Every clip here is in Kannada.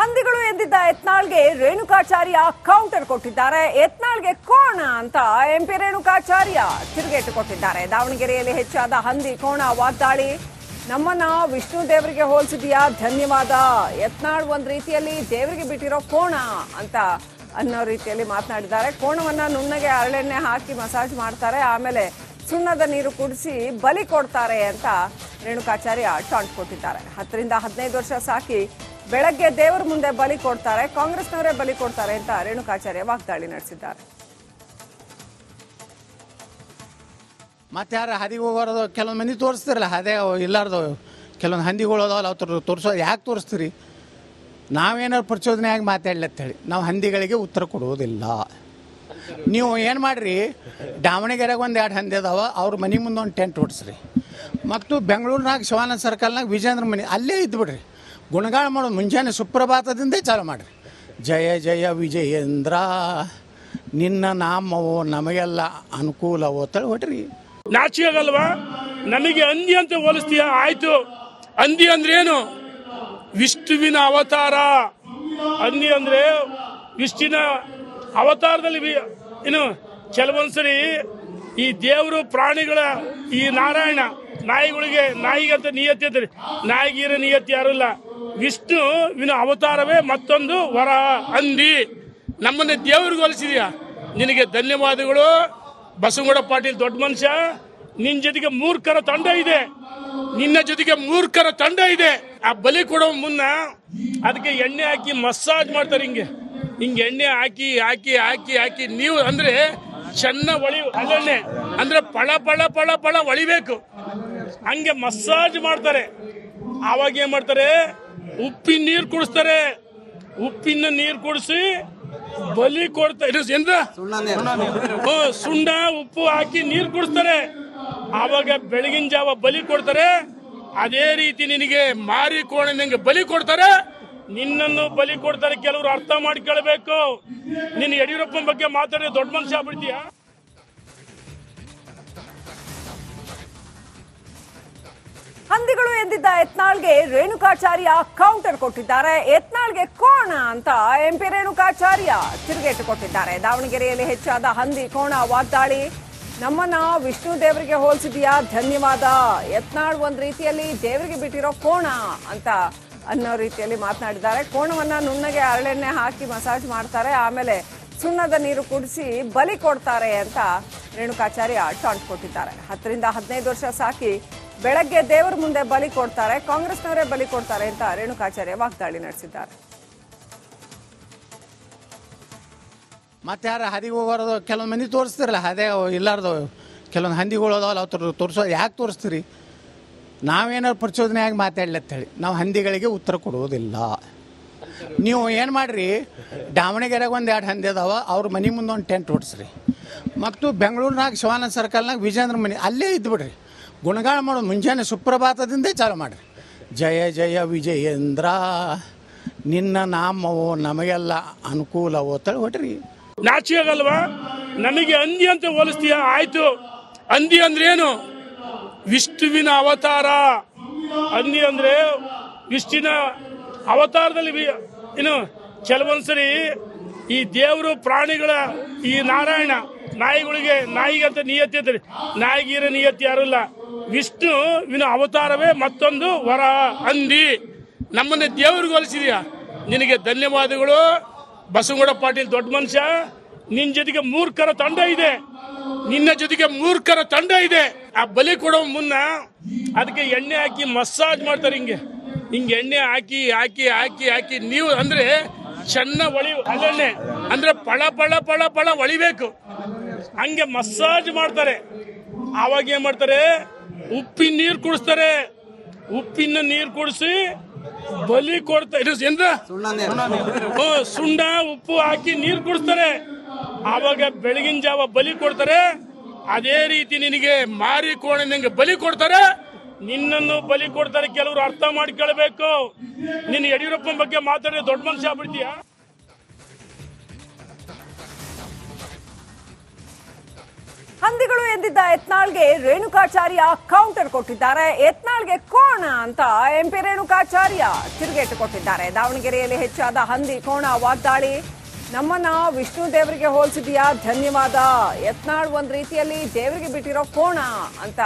ಹಂದಿಗಳು ಎದ್ದಿದ್ದ ಎತ್ನಾಳ್ಗೆ ರೇಣುಕಾಚಾರ್ಯ ಕೌಂಟರ್ ಕೊಟ್ಟಿದ್ದಾರೆ. ಎತ್ನಾಳ್ಗೆ ಕೋಣ ಅಂತ ಎಂಪಿ ರೇಣುಕಾಚಾರ್ಯ ತಿರುಗೇಟು ಕೊಟ್ಟಿದ್ದಾರೆ. ದಾವಣಗೆರೆಯಲ್ಲಿ ಹೆಚ್ಚಾದ ಹಂದಿ ಕೋಣ ವಾಗ್ದಾಳಿ. ನಮ್ಮನ್ನ ವಿಷ್ಣು ದೇವರಿಗೆ ಹೋಲಿಸಿದೆಯಾ? ಧನ್ಯವಾದ. ಯತ್ನಾಳ್ ಒಂದ್ ರೀತಿಯಲ್ಲಿ ದೇವರಿಗೆ ಬಿಟ್ಟಿರೋ ಕೋಣ ಅಂತ ಅನ್ನೋ ರೀತಿಯಲ್ಲಿ ಮಾತನಾಡಿದ್ದಾರೆ. ಕೋಣವನ್ನ ನುಣ್ಣಗೆ ಅರಳೆಣ್ಣೆ ಹಾಕಿ ಮಸಾಜ್ ಮಾಡ್ತಾರೆ. ಆಮೇಲೆ ಸುಣ್ಣದ ನೀರು ಕುಡಿಸಿ ಬಲಿ ಕೊಡ್ತಾರೆ ಅಂತ ರೇಣುಕಾಚಾರ್ಯ ಟಾಂಟ್ ಕೊಟ್ಟಿದ್ದಾರೆ. ಹತ್ತರಿಂದ ಹದಿನೈದು ವರ್ಷ ಸಾಕಿ ಬೆಳಗ್ಗೆ ದೇವರ ಮುಂದೆ ಬಲಿ ಕೊಡ್ತಾರೆ, ಕಾಂಗ್ರೆಸ್ನವರೇ ಬಲಿ ಕೊಡ್ತಾರೆ ಅಂತ ರೇಣುಕಾಚಾರ್ಯ ವಾಗ್ದಾಳಿ ನಡೆಸಿದ್ದಾರೆ. ಮತ್ತೆ ಯಾರು ಹದಿಗೆ ಹೋಗೋದು ಕೆಲವೊಂದು ಮಂದಿ ತೋರಿಸ್ತಿರಲ್ಲ, ಅದೇ ಇಲ್ಲಾರ್ದು. ಕೆಲವೊಂದು ಹಂದಿಗಳು ಅದಾವಲ್ಲ, ಅವ್ರು ತೋರಿಸೋ ಯಾಕೆ ತೋರಿಸ್ತೀರಿ? ನಾವೇನಾದ್ರು ಪ್ರಚೋದನೆಯಾಗಿ ಮಾತಾಡ್ಲತ್ತೇಳಿ ನಾವು ಹಂದಿಗಳಿಗೆ ಉತ್ತರ ಕೊಡುವುದಿಲ್ಲ. ನೀವು ಏನು ಮಾಡಿರಿ? ದಾವಣಗೆರೆಗೆ ಒಂದು ಎರಡು ಹಂದಿ ಅದಾವ, ಅವ್ರ ಮನೆ ಮುಂದೆ ಒಂದು ಟೆಂಟ್ ಓಡಿಸ್ರಿ ಮತ್ತು ಬೆಂಗಳೂರಿನಾಗ ಶಿವಾನಂದ ಸರ್ಕಲ್ನಾಗ ವಿಜೇಂದ್ರ ಮನೆ ಅಲ್ಲೇ ಇದ್ಬಿಡ್ರಿ. ಗುಣಗಾನ ಮಾಡೋದು ಮುಂಜಾನೆ ಸುಪ್ರಭಾತದಿಂದೇ ಚಾಲು ಮಾಡಿರಿ. ಜಯ ಜಯ ವಿಜಯೇಂದ್ರ, ನಿನ್ನ ನಾಮವೋ ನಮಗೆಲ್ಲ ಅನುಕೂಲವೋ ತಳಿ ಹೊಟ್ರಿ. ನಾಚಿಕಾಗಲ್ವಾ ನಮಗೆ ಅಂದಿ ಅಂತ ಹೋಲಿಸ್ತೀಯ? ಆಯ್ತು. ಅಂದಿ ಅಂದ್ರೆ ಏನು? ವಿಷ್ಣುವಿನ ಅವತಾರ. ಅಂದಿ ಅಂದ್ರೆ ವಿಷ್ಣುವಿನ ಅವತಾರದಲ್ಲಿ ಏನು ಕೆಲವೊಂದ್ಸರಿ ಈ ದೇವರು ಪ್ರಾಣಿಗಳ ಈ ನಾರಾಯಣ ನಾಯಿಗಳಿಗೆ, ನಾಯಿಗಂತ ನಿಯತ್ತಿ ಅಂತಾರೆ ನಾಯಿಗಿರೋ ನಿಯತ್ತಿ ಯಾರು ಇಲ್ಲ. ವಿಷ್ಣುವಿನ ಅವತಾರವೇ ಮತ್ತೊಂದು ವರ ಅಂದಿ. ನಮ್ಮನ್ನ ದೇವ್ರಿಗೆ ಹೋಲಿಸಿದ್ಯಾ ನಿನಗೆ ಧನ್ಯವಾದಗಳು. ಬಸವಗೌಡ ಪಾಟೀಲ್ ದೊಡ್ಡ ಮನುಷ್ಯ. ನಿನ್ನ ಜೊತೆಗೆ ಮೂರ್ಖರ ತಂಡ ಇದೆ. ನಿನ್ನ ಜೊತೆಗೆ ಮೂರ್ಖರ ತಂಡ ಇದೆ. ಆ ಬಲಿ ಕೊಡೋ ಮುನ್ನ ಅದಕ್ಕೆ ಎಣ್ಣೆ ಹಾಕಿ ಮಸಾಜ್ ಮಾಡ್ತಾರೆ ಹಿಂಗೆ. ಹಿಂಗೆ ಎಣ್ಣೆ ಹಾಕಿ ಹಾಕಿ ಹಾಕಿ ಹಾಕಿ. ನೀವು ಅಂದ್ರೆ ಚೆನ್ನ ಒಳಿ ಅಲ್ಲೆಣ್ಣೆ. ಅಂದ್ರೆ ಪಳ ಪಳ ಪಳ ಪಳ ಒಳಿಬೇಕು. ಹಂಗೆ ಮಸಾಜ್ ಮಾಡ್ತಾರೆ. ಆವಾಗ ಏನ್ ಮಾಡ್ತಾರೆ? ಉಪ್ಪಿನ ನೀರು ಕುಡಿಸ್ತಾರೆ. ಉಪ್ಪಿನ ನೀರು ಕುಡಿಸಿ ಬಲಿ ಕೊಡ್ತಾರೆ ಏನ್ರ? ಸುಣ್ಣ, ಉಪ್ಪು ಹಾಕಿ ನೀರು ಕುಡಿಸ್ತಾರೆ. ಆವಾಗ ಬೆಳಗಿನ ಜಾವ ಬಲಿ ಕೊಡ್ತಾರೆ. ಅದೇ ರೀತಿ ನಿನಗೆ ಮಾರಿ ಕೋಣೆ ಬಲಿ ಕೊಡ್ತಾರೆ. ನಿನ್ನನ್ನು ಬಲಿ ಕೊಡ್ತಾರೆ. ಕೆಲವರು ಅರ್ಥ ಮಾಡ್ಕೊಳ್ಬೇಕು ನಿನ್ನ ಯಡಿಯೂರಪ್ಪನ ಬಗ್ಗೆ ಮಾತಾಡಿದ್ರೆ ದೊಡ್ಡ ಮನುಷ್ಯ ಆಗ್ಬಿಡ್ತೀಯ? ಹಂದಿಗಳು ಎಂದಿದ್ದ ಯತ್ನಾಳ್ಗೆ ರೇಣುಕಾಚಾರ್ಯ ಕೌಂಟರ್ ಕೊಟ್ಟಿದ್ದಾರೆ. ಯತ್ನಾಳ್ಗೆ ಕೋಣ ಅಂತ ಎಂಪಿ ರೇಣುಕಾಚಾರ್ಯ ತಿರುಗೇಟು ಕೊಟ್ಟಿದ್ದಾರೆ. ದಾವಣಗೆರೆಯಲ್ಲಿ ಹೆಚ್ಚಾದ ಹಂದಿ ಕೋಣ ವಾಗ್ದಾಳಿ. ನಮ್ಮನ್ನ ವಿಷ್ಣು ದೇವರಿಗೆ ಹೋಲಿಸಿದೀಯಾ? ಧನ್ಯವಾದ. ಯತ್ನಾಳ್ ಒಂದ್ ರೀತಿಯಲ್ಲಿ ದೇವರಿಗೆ ಬಿಟ್ಟಿರೋ ಕೋಣ ಅಂತ ಅನ್ನೋ ರೀತಿಯಲ್ಲಿ ಮಾತನಾಡಿದ್ದಾರೆ. ಕೋಣವನ್ನ ನುಣ್ಣಗೆ ಅರಳೆಣ್ಣೆ ಹಾಕಿ ಮಸಾಜ್ ಮಾಡ್ತಾರೆ. ಆಮೇಲೆ ಸುಣ್ಣದ ನೀರು ಕುಡಿಸಿ ಬಲಿ ಕೊಡ್ತಾರೆ ಅಂತ ರೇಣುಕಾಚಾರ್ಯ ಟಾಂಟ್ ಕೊಟ್ಟಿದ್ದಾರೆ. ಹತ್ತರಿಂದ ಹದಿನೈದು ವರ್ಷ ಸಾಕಿ ಬೆಳಗ್ಗೆ ದೇವರ ಮುಂದೆ ಬಲಿ ಕೊಡ್ತಾರೆ, ಕಾಂಗ್ರೆಸ್ನವರೇ ಬಲಿ ಕೊಡ್ತಾರೆ ಅಂತ ರೇಣುಕಾಚಾರ್ಯ ವಾಗ್ದಾಳಿ ನಡೆಸಿದ್ದಾರೆ. ಮತ್ತೆ ಯಾರು ಹದಿಗೆ ಹೋಗೋದು ಕೆಲವೊಂದು ಮಂದಿ ತೋರಿಸ್ತಿರಲ್ಲ, ಅದೇ ಇಲ್ಲಾರ್ದು ಕೆಲವೊಂದು ಹಂದಿಗಳು ಅದಾವಲ್ಲ, ಅವ್ರು ತೋರಿಸೋ ಯಾಕೆ ತೋರಿಸ್ತೀರಿ? ನಾವೇನಾದ್ರು ಅಂತ ಮಾತಾಡ್ಲತ್ತೇಳಿ ನಾವು ಹಂದಿಗಳಿಗೆ ಉತ್ತರ ಕೊಡುವುದಿಲ್ಲ. ನೀವು ಏನು ಮಾಡಿರಿ? ದಾವಣಗೆರೆಗೆ ಒಂದು ಎರಡು ಹಂದಿ ಅದಾವ, ಅವ್ರ ಮನೆ ಮುಂದೆ ಒಂದು ಟೆಂಟ್ ಓಡಿಸ್ರಿ ಮತ್ತು ಬೆಂಗಳೂರಿನಾಗ ಶಿವಾನಂದ ಸರ್ಕಲ್ನಾಗ ವಿಜೇಂದ್ರ ಮನೆ ಅಲ್ಲೇ ಇದ್ಬಿಡ್ರಿ. ಗುಣಗಾನ ಮಾಡೋ ಮುಂಜಾನೆ ಸುಪ್ರಭಾತದಿಂದೇ ಚಾಲು ಮಾಡಿರಿ. ಜಯ ಜಯ ವಿಜಯೇಂದ್ರ, ನಿನ್ನ ನಾಮವೋ ನಮಗೆಲ್ಲ ಅನುಕೂಲವೋ ತಳಿ ಹೊಟ್ರಿ. ನಾಚಿಕಾಗಲ್ವಾ ನಮಗೆ ಅಂದಿ ಅಂತ ಹೋಲಿಸ್ತೀಯ? ಆಯ್ತು. ಅಂದಿ ಅಂದ್ರೆ ಏನು ವಿಷ್ಣುವಿನ ಅವತಾರ. ಅಂದಿ ಅಂದ್ರೆ ವಿಷ್ಣುವಿನ ಅವತಾರದಲ್ಲಿ ಏನು ಕೆಲವೊಂದ್ಸರಿ ಈ ದೇವರು ಪ್ರಾಣಿಗಳ ಈ ನಾರಾಯಣ ನಾಯಿಗಳಿಗೆ ನಾಯಿಗಂತ ನಿಯತಿ ಅಂತಾರೆ ನಾಯಿಗಿರೋ ನಿಯತ್ತಿ ಯಾರು ಇಲ್ಲ. ವಿಷ್ಣುವಿನ ಅವತಾರವೇ ಮತ್ತೊಂದು ವರ ಅಂದಿ. ನಮ್ಮನ್ನ ದೇವ್ರಿಗೆ ಹೋಲಿಸಿದ್ಯಾ ನಿನಗೆ ಧನ್ಯವಾದಗಳು. ಬಸವಗೌಡ ಪಾಟೀಲ್ ದೊಡ್ಡ ಮನುಷ್ಯ. ನಿನ್ನ ಜೊತೆಗೆ ಮೂರ್ಖರ ತಂಡ ಇದೆ. ನಿನ್ನ ಜೊತೆಗೆ ಮೂರ್ಖರ ತಂಡ ಇದೆ. ಆ ಬಲಿ ಕೊಡೋ ಮುನ್ನ ಅದಕ್ಕೆ ಎಣ್ಣೆ ಹಾಕಿ ಮಸಾಜ್ ಮಾಡ್ತಾರೆ ಹಿಂಗೆ. ಹಿಂಗೆ ಎಣ್ಣೆ ಹಾಕಿ ಹಾಕಿ ಹಾಕಿ ಹಾಕಿ. ನೀವು ಅಂದ್ರೆ ಚೆನ್ನ ಒಳಿ ಅಲ್ಲೆಣ್ಣೆ. ಅಂದ್ರೆ ಪಳ ಪಳ ಪಳ ಪಳ ಒಳಿಬೇಕು. ಹಂಗೆ ಮಸಾಜ್ ಮಾಡ್ತಾರೆ. ಆವಾಗ ಏನ್ ಮಾಡ್ತಾರೆ? ಉಪ್ಪಿನ ನೀರು ಕುಡಿಸ್ತಾರೆ. ಉಪ್ಪಿನ ನೀರು ಕುಡಿಸಿ ಬಲಿ ಕೊಡ್ತಾರೆ ಸುಣ್ಣ ಉಪ್ಪು ಹಾಕಿ ನೀರು ಕುಡಿಸ್ತಾರೆ. ಆವಾಗ ಬೆಳಗಿನ ಜಾವ ಬಲಿ ಕೊಡ್ತಾರೆ. ಅದೇ ರೀತಿ ನಿನಗೆ ಮಾರಿ ಕೋಣೆ ನಿಂಗೆ ಬಲಿ ಕೊಡ್ತಾರೆ. ನಿನ್ನನ್ನು ಬಲಿ ಕೊಡ್ತಾರೆ. ಕೆಲವರು ಅರ್ಥ ಮಾಡ್ಕೊಳ್ಬೇಕು. ನಿನ್ನ ಯಡಿಯೂರಪ್ಪನ ಬಗ್ಗೆ ಮಾತಾಡಿದ್ರೆ ದೊಡ್ಡ ಮನುಷ್ಯ ಆಗ್ಬಿಡ್ತೀಯ? ಹಂದಿಗಳು ಎಂದಿದ್ದ ಯತ್ನಾಳ್ಗೆ ರೇಣುಕಾಚಾರ್ಯ ಕೌಂಟರ್ ಕೊಟ್ಟಿದ್ದಾರೆ. ಯತ್ನಾಳ್ಗೆ ಕೋಣ ಅಂತ ಎಂಪಿ ರೇಣುಕಾಚಾರ್ಯ ತಿರುಗೇಟು ಕೊಟ್ಟಿದ್ದಾರೆ. ದಾವಣಗೆರೆಯಲ್ಲಿ ಹೆಚ್ಚಾದ ಹಂದಿ ಕೋಣ ವಾಗ್ದಾಳಿ. ನಮ್ಮನ್ನ ವಿಷ್ಣು ದೇವರಿಗೆ ಹೋಲಿಸಿದೆಯಾ? ಧನ್ಯವಾದ. ಯತ್ನಾಳ್ ಒಂದ್ ರೀತಿಯಲ್ಲಿ ದೇವರಿಗೆ ಬಿಟ್ಟಿರೋ ಕೋಣ ಅಂತ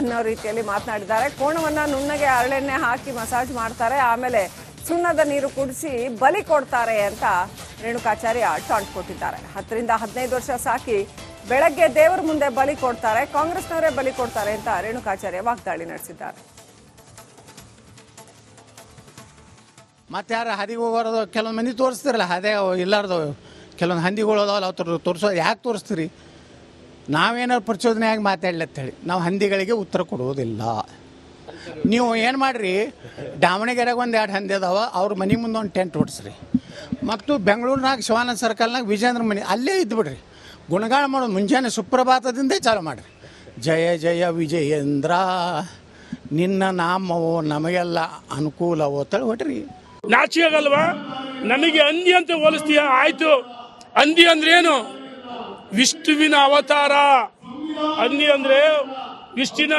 ಅನ್ನೋ ರೀತಿಯಲ್ಲಿ ಮಾತನಾಡಿದ್ದಾರೆ. ಕೋಣವನ್ನ ನುಣ್ಣಗೆ ಅರಳೆಣ್ಣೆ ಹಾಕಿ ಮಸಾಜ್ ಮಾಡ್ತಾರೆ. ಆಮೇಲೆ ಸುಣ್ಣದ ನೀರು ಕುಡಿಸಿ ಬಲಿ ಕೊಡ್ತಾರೆ ಅಂತ ರೇಣುಕಾಚಾರ್ಯ ಟಾಂಟ್ ಕೊಟ್ಟಿದ್ದಾರೆ. ಹತ್ತರಿಂದ ಹದಿನೈದು ವರ್ಷ ಸಾಕಿ ಬೆಳಗ್ಗೆ ದೇವರ ಮುಂದೆ ಬಲಿ ಕೊಡ್ತಾರೆ, ಕಾಂಗ್ರೆಸ್ನವರೇ ಬಲಿ ಕೊಡ್ತಾರೆ ಅಂತ ರೇಣುಕಾಚಾರ್ಯ ವಾಗ್ದಾಳಿ ನಡೆಸಿದ್ದಾರೆ. ಮತ್ತೆ ಯಾರು ಹದಿಗೆ ಹೋಗೋದು ಕೆಲವೊಂದು ಮಂದಿ ತೋರಿಸ್ತಿರಲ್ಲ, ಅದೇ ಇಲ್ಲಾರ್ದು. ಕೆಲವೊಂದು ಹಂದಿಗಳು ಅದಾವಲ್ಲ, ಅವ್ರು ತೋರಿಸೋ ಯಾಕೆ ತೋರಿಸ್ತೀರಿ? ನಾವೇನಾದ್ರು ಪ್ರಚೋದನೆಯಾಗಿ ಮಾತಾಡ್ಲತ್ತೇಳಿ. ನಾವು ಹಂದಿಗಳಿಗೆ ಉತ್ತರ ಕೊಡುವುದಿಲ್ಲ. ನೀವು ಏನು ಮಾಡಿರಿ? ದಾವಣಗೆರೆಗೆ ಒಂದು ಎರಡು ಹಂದಿ ಅದಾವ, ಅವ್ರ ಮನೆ ಮುಂದೆ ಒಂದು ಟೆಂಟ್ ಓಡಿಸ್ರಿ ಮತ್ತು ಬೆಂಗಳೂರಿನಾಗ ಶಿವಾನಂದ ಸರ್ಕಲ್ನಾಗ ವಿಜೇಂದ್ರ ಮನೆ ಅಲ್ಲೇ ಇದ್ದುಬಿಡ್ರಿ ಗುಣಗಾನ ಮಾಡೋದು ಮುಂಜಾನೆ ಸುಪ್ರಭಾತದಿಂದೇ ಚಾಲು ಮಾಡಿರಿ. ಜಯ ಜಯ ವಿಜಯೇಂದ್ರ, ನಿನ್ನ ನಾಮವೋ ನಮಗೆಲ್ಲ ಅನುಕೂಲವೋ ತಳಿ ಹೊಟ್ರಿ. ನಾಚಿಯಾಗಲ್ವಾ ನಮಗೆ ಅಂದಿ ಅಂತ ಹೋಲಿಸ್ತೀಯ? ಆಯ್ತು. ಹಂದಿ ಅಂದ್ರೇನು? ವಿಷ್ಣುವಿನ ಅವತಾರ. ಅಂದಿ ಅಂದ್ರೆ ವಿಷ್ಣುವಿನ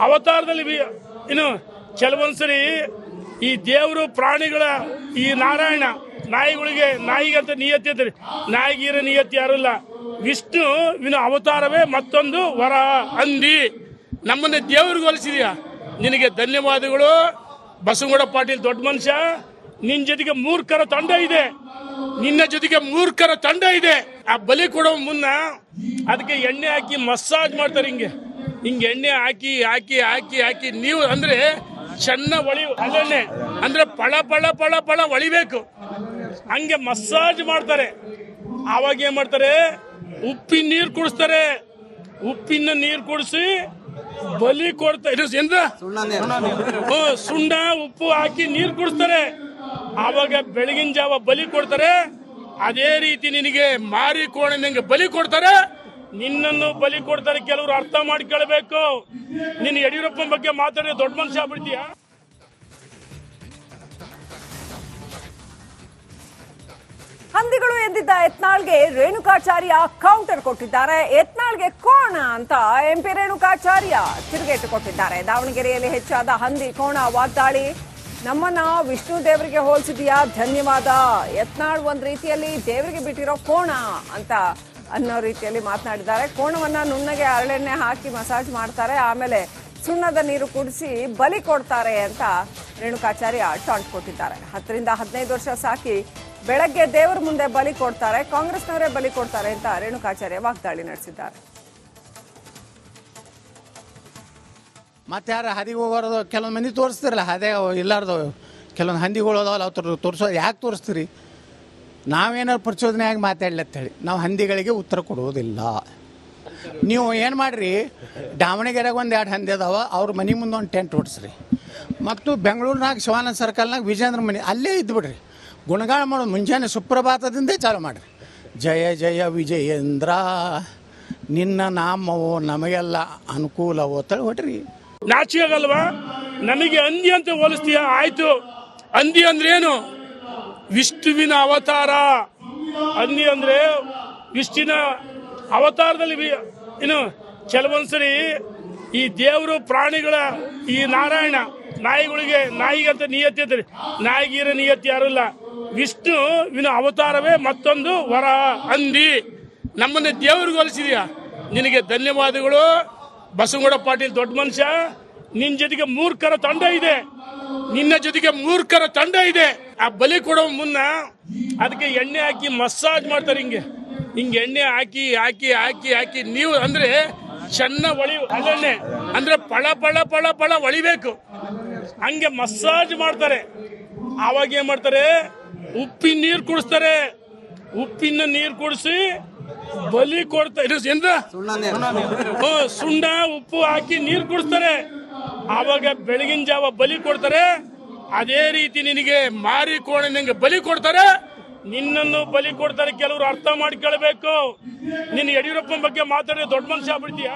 ಅವತಾರದಲ್ಲಿ ಏನು ಕೆಲವೊಂದ್ಸರಿ ಈ ದೇವರು ಪ್ರಾಣಿಗಳ ಈ ನಾರಾಯಣ ನಾಯಿಗಳಿಗೆ, ನಾಯಿಗಂತ ನಿಯತ್ತಿ ಅಂತಾರೆ ನಾಯಿಗೀರ ಇಲ್ಲ ಯಾರಿಲ್ಲ. ವಿಷ್ಣುವಿನ ಅವತಾರವೇ ಮತ್ತೊಂದು ವರ ಅಂದಿ. ನಮ್ಮನ್ನ ದೇವ್ರಿಗೆ ಹೋಲಿಸಿದ್ಯಾ ನಿನಗೆ ಧನ್ಯವಾದಗಳು. ಬಸವಗೌಡ ಪಾಟೀಲ್ ದೊಡ್ಡ ಮನುಷ್ಯ. ನಿನ್ನ ಜೊತೆಗೆ ಮೂರ್ಖರ ತಂಡ ಇದೆ. ನಿನ್ನ ಜೊತೆಗೆ ಮೂರ್ಖರ ತಂಡ ಇದೆ. ಆ ಬಲಿ ಕೊಡೋ ಮುನ್ನ ಅದಕ್ಕೆ ಎಣ್ಣೆ ಹಾಕಿ ಮಸಾಜ್ ಮಾಡ್ತಾರೆ ಹಿಂಗೆ. ಹಿಂಗೆ ಎಣ್ಣೆ ಹಾಕಿ ಹಾಕಿ ಹಾಕಿ ಹಾಕಿ. ನೀವು ಅಂದ್ರೆ ಚೆನ್ನ ಒಳಿ ಅಲ್ಲೆಣ್ಣೆ. ಅಂದ್ರೆ ಪಳ ಪಳ ಪಳ ಪಳ ಒಳಿಬೇಕು. ಹಂಗೆ ಮಸಾಜ್ ಮಾಡ್ತಾರೆ. ಆವಾಗ ಏನ್ ಮಾಡ್ತಾರೆ? ಉಪ್ಪಿನ ನೀರು ಕುಡಿಸ್ತಾರೆ. ಉಪ್ಪಿನ ನೀರು ಕುಡಿಸಿ ಬಲಿ ಕೊಡ್ತಾರೆ. ಎಂದ ಸುಣ್ಣ, ಉಪ್ಪು ಹಾಕಿ ನೀರು ಕುಡಿಸ್ತಾರೆ. ಆವಾಗ ಬೆಳಗಿನ ಜಾವ ಬಲಿ ಕೊಡ್ತಾರೆ. ಅದೇ ರೀತಿ ನಿನಗೆ ಮಾರಿ ಕೋಣನಿಗೆ ಬಲಿ ಕೊಡ್ತಾರೆ. ನಿನ್ನನ್ನು ಬಲಿ ಕೊಡ್ತಾರೆ. ಕೆಲವರು ಅರ್ಥ ಮಾಡ್ಕೊಳ್ಬೇಕು. ನಿನ್ನ ಯಡಿಯೂರಪ್ಪನ ಬಗ್ಗೆ ಮಾತಾಡಿ ದೊಡ್ಡ ಮನುಷ್ಯ ಆಗ್ಬಿಡ್ತೀಯಾ? ಹಂದಿಗಳು ಎಂದಿದ್ದ ಎತ್ನಾಳ್ಗೆ ರೇಣುಕಾಚಾರ್ಯ ಕೌಂಟರ್ ಕೊಟ್ಟಿದ್ದಾರೆ. ಎತ್ನಾಳ್ಗೆ ಕೋಣ ಅಂತ ಎಂಪಿ ರೇಣುಕಾಚಾರ್ಯ ತಿರುಗೇಟು ಕೊಟ್ಟಿದ್ದಾರೆ. ದಾವಣಗೆರೆಯಲ್ಲಿ ಹೆಚ್ಚಾದ ಹಂದಿ, ಕೋಣ, ವಾಗ್ದಾಳಿ. ನಮ್ಮನ್ನ ವಿಷ್ಣು ದೇವರಿಗೆ ಹೋಲಿಸಿದೆಯಾ? ಧನ್ಯವಾದ. ಯತ್ನಾಳ್ ಒಂದ್ ರೀತಿಯಲ್ಲಿ ದೇವರಿಗೆ ಬಿಟ್ಟಿರೋ ಕೋಣ ಅಂತ ಅನ್ನೋ ರೀತಿಯಲ್ಲಿ ಮಾತನಾಡಿದ್ದಾರೆ. ಕೋಣವನ್ನ ನುಣ್ಣಗೆ ಅರಳೆಣ್ಣೆ ಹಾಕಿ ಮಸಾಜ್ ಮಾಡ್ತಾರೆ. ಆಮೇಲೆ ಸುಣ್ಣದ ನೀರು ಕುಡಿಸಿ ಬಲಿ ಕೊಡ್ತಾರೆ ಅಂತ ರೇಣುಕಾಚಾರ್ಯ ಟಾಂಟ್ ಕೊಟ್ಟಿದ್ದಾರೆ. ಹತ್ತರಿಂದ ಹದಿನೈದು ವರ್ಷ ಸಾಕಿ ಬೆಳಗ್ಗೆ ದೇವರ ಮುಂದೆ ಬಲಿ ಕೊಡ್ತಾರೆ, ಕಾಂಗ್ರೆಸ್ನವರೇ ಬಲಿ ಕೊಡ್ತಾರೆ ಅಂತ ರೇಣುಕಾಚಾರ್ಯ ವಾಗ್ದಾಳಿ ನಡೆಸಿದ್ದಾರೆ. ಮತ್ತೆ ಯಾರು ಹದಿಗೆ ಹೋಗೋದು ಕೆಲವೊಂದು ಮಂದಿ ತೋರಿಸ್ತಿರಲ್ಲ, ಅದೇ ಇಲ್ಲಾರ್ದು ಕೆಲವೊಂದು ಹಂದಿಗಳು ಅದಾವಲ್ಲ ಅವ್ರು ತೋರಿಸೋದು ಯಾಕೆ ತೋರಿಸ್ತೀರಿ? ನಾವೇನಾದ್ರು ಪ್ರಚೋದನೆಯಾಗಿ ಮಾತಾಡ್ಲತ್ತೇಳಿ ನಾವು ಹಂದಿಗಳಿಗೆ ಉತ್ತರ ಕೊಡುವುದಿಲ್ಲ. ನೀವು ಏನು ಮಾಡಿರಿ, ದಾವಣಗೆರೆಗೆ ಒಂದು ಎರಡು ಹಂದಿ ಅದಾವ, ಅವ್ರ ಮನೆ ಮುಂದೆ ಒಂದು ಟೆಂಟ್ ಓಡಿಸ್ರಿ ಮತ್ತು ಬೆಂಗಳೂರಿನಾಗ ಶಿವಾನಂದ ಸರ್ಕಲ್ನಾಗ ವಿಜೇಂದ್ರ ಮನೆ, ಅಲ್ಲೇ ಇದ್ದುಬಿಡ್ರಿ ಗುಣಗಾನ ಮಾಡೋದು ಮುಂಜಾನೆ ಸುಪ್ರಭಾತದಿಂದೇ ಚಾಲು ಮಾಡಿರಿ. ಜಯ ಜಯ ವಿಜಯೇಂದ್ರ, ನಿನ್ನ ನಾಮವೋ ನಮಗೆಲ್ಲ ಅನುಕೂಲವೋ ತಳಿ ಹೊಟ್ರಿ. ನಾಚಿಯಾಗಲ್ವಾ ನಮಗೆ ಅಂದಿ ಅಂತ ಹೋಲಿಸ್ತೀಯ? ಆಯ್ತು. ಹಂದಿ ಅಂದ್ರೇನು? ವಿಷ್ಣುವಿನ ಅವತಾರ. ಅಂದಿ ಅಂದ್ರೆ ವಿಷ್ಣುವಿನ ಅವತಾರದಲ್ಲಿ ಏನು ಕೆಲವೊಂದ್ಸರಿ ಈ ದೇವರು ಪ್ರಾಣಿಗಳ ಈ ನಾರಾಯಣ ನಾಯಿಗಳಿಗೆ ನಾಯಿಗಂತ ನಿಯತ್ತಿ ಅಂತ ನಾಯಿಗೀರ ಯಾರು ಯಾರಿಲ್ಲ ವಿಷ್ಣುವಿನ ಅವತಾರವೇ ಮತ್ತೊಂದು ವರ ಅಂದಿ ನಮ್ಮನ್ನು ದೇವ್ರಿಗೆ ಹೋಲಿಸಿದ್ಯಾ ನಿನಗೆ ಧನ್ಯವಾದಗಳು. ಬಸವಗೌಡ ಪಾಟೀಲ್ ದೊಡ್ಡ ಮನುಷ್ಯ. ನಿನ್ನ ಜೊತೆಗೆ ಮೂರ್ಖರ ತಂಡ ಇದೆ. ನಿನ್ನ ಜೊತೆಗೆ ಮೂರ್ಖರ ತಂಡ ಇದೆ. ಆ ಬಲಿ ಕೊಡೋ ಮುನ್ನ ಅದಕ್ಕೆ ಎಣ್ಣೆ ಹಾಕಿ ಮಸಾಜ್ ಮಾಡ್ತಾರೆ ಹಿಂಗೆ. ಹಿಂಗೆ ಎಣ್ಣೆ ಹಾಕಿ ಹಾಕಿ ಹಾಕಿ ಹಾಕಿ ನೀವು ಅಂದ್ರೆ ಚೆನ್ನ ಒಳಿ ಅಲ್ಲೆಣ್ಣೆ. ಅಂದ್ರೆ ಪಳ ಪಳ ಪಳ ಪಳ ಒಳಿಬೇಕು. ಹಂಗೆ ಮಸಾಜ್ ಮಾಡ್ತಾರೆ. ಆವಾಗ ಏನ್ ಮಾಡ್ತಾರೆ? ಉಪ್ಪಿನ ನೀರು ಕುಡಿಸ್ತಾರೆ. ಉಪ್ಪಿನ ನೀರು ಕುಡಿಸಿ ಬಲಿ ಕೊಡ್ತಾ ಸುಂಡ ಎಂದ ಸುಣ್ಣ ಉಪ್ಪು ಹಾಕಿ ನೀರು ಕುಡಿಸ್ತಾರೆ. ಆವಾಗ ಬೆಳಗಿನ ಜಾವ ಬಲಿ ಕೊಡ್ತಾರೆ. ಅದೇ ರೀತಿ ನಿನಗೆ ಮಾರಿ ನಿಂಗೆ ಬಲಿ ಕೊಡ್ತಾರೆ. ನಿನ್ನನ್ನು ಬಲಿ ಕೊಡ್ತಾರೆ. ಕೆಲವರು ಅರ್ಥ ಮಾಡ್ಕೊಳ್ಬೇಕು. ನಿನ್ನ ಯಡಿಯೂರಪ್ಪನ ಬಗ್ಗೆ ಮಾತಾಡಿ ದೊಡ್ಡ ಮನುಷ್ಯ ಆಗ್ಬಿಡ್ತೀಯಾ?